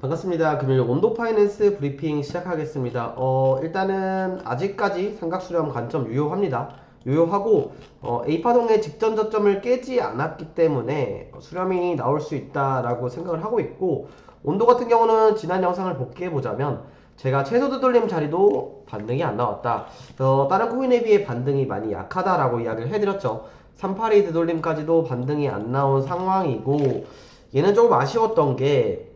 반갑습니다. 금요일 온도 파이낸스 브리핑 시작하겠습니다. 어, 일단은 아직까지 삼각 수렴 관점 유효합니다. 유효하고 어, A파동의 직전 저점을 깨지 않았기 때문에 수렴이 나올 수 있다라고 생각을 하고 있고 온도 같은 경우는 지난 영상을 복귀해 보자면 제가 최소 되돌림 자리도 반등이 안 나왔다. 어, 다른 코인에 비해 반등이 많이 약하다라고 이야기를 해드렸죠. 38이 되돌림까지도 반등이 안 나온 상황이고 얘는 조금 아쉬웠던 게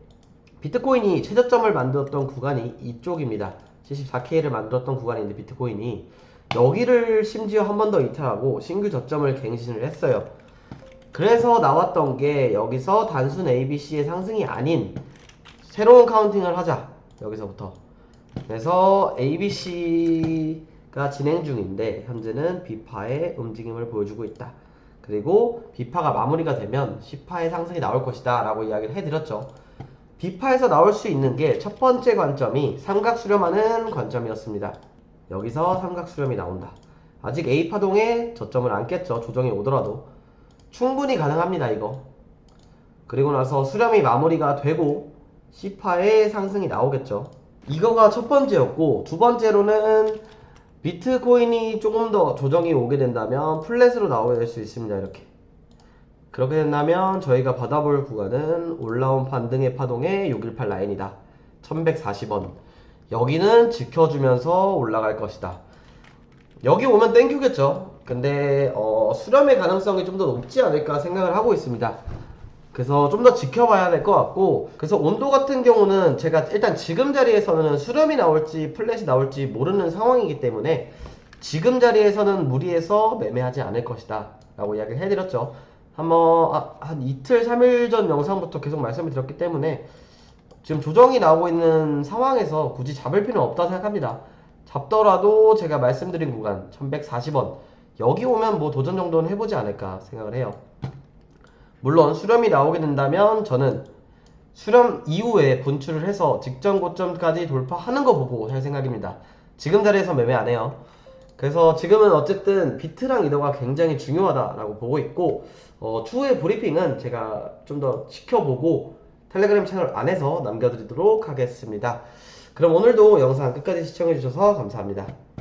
비트코인이 최저점을 만들었던 구간이 이쪽입니다. 74K를 만들었던 구간인데 비트코인이 여기를 심지어 한 번 더 이탈하고 신규 저점을 갱신을 했어요. 그래서 나왔던 게 여기서 단순 ABC의 상승이 아닌 새로운 카운팅을 하자. 여기서부터. 그래서 ABC가 진행 중인데 현재는 B파의 움직임을 보여주고 있다. 그리고 B파가 마무리가 되면 C파의 상승이 나올 것이다 라고 이야기를 해드렸죠. B파에서 나올 수 있는 게 첫 번째 관점이 삼각 수렴하는 관점이었습니다. 여기서 삼각 수렴이 나온다. 아직 A 파동에 저점을 안 깼죠. 조정이 오더라도 충분히 가능합니다. 이거. 그리고 나서 수렴이 마무리가 되고 C파의 상승이 나오겠죠. 이거가 첫 번째였고 두 번째로는 비트코인이 조금 더 조정이 오게 된다면 플랫으로 나오게 될 수 있습니다. 이렇게. 그렇게 된다면 저희가 받아볼 구간은 올라온 반등의 파동의 618 라인이다. 1140원. 여기는 지켜주면서 올라갈 것이다. 여기 오면 땡큐겠죠. 근데 어, 수렴의 가능성이 좀 더 높지 않을까 생각을 하고 있습니다. 그래서 좀 더 지켜봐야 될 것 같고 그래서 온도 같은 경우는 제가 일단 지금 자리에서는 수렴이 나올지 플랫이 나올지 모르는 상황이기 때문에 지금 자리에서는 무리해서 매매하지 않을 것이다 라고 이야기를 해드렸죠 한번 아, 한 이틀 3일 전 영상부터 계속 말씀을 드렸기 때문에 지금 조정이 나오고 있는 상황에서 굳이 잡을 필요는 없다 생각합니다 잡더라도 제가 말씀드린 구간 1140원 여기 오면 뭐 도전 정도는 해보지 않을까 생각을 해요 물론 수렴이 나오게 된다면 저는 수렴 이후에 분출을 해서 직전 고점까지 돌파하는 거 보고 할 생각입니다. 지금 자리에서 매매 안 해요. 그래서 지금은 어쨌든 비트랑 이더가 굉장히 중요하다라고 보고 있고 어, 추후의 브리핑은 제가 좀 더 지켜보고 텔레그램 채널 안에서 남겨드리도록 하겠습니다. 그럼 오늘도 영상 끝까지 시청해주셔서 감사합니다.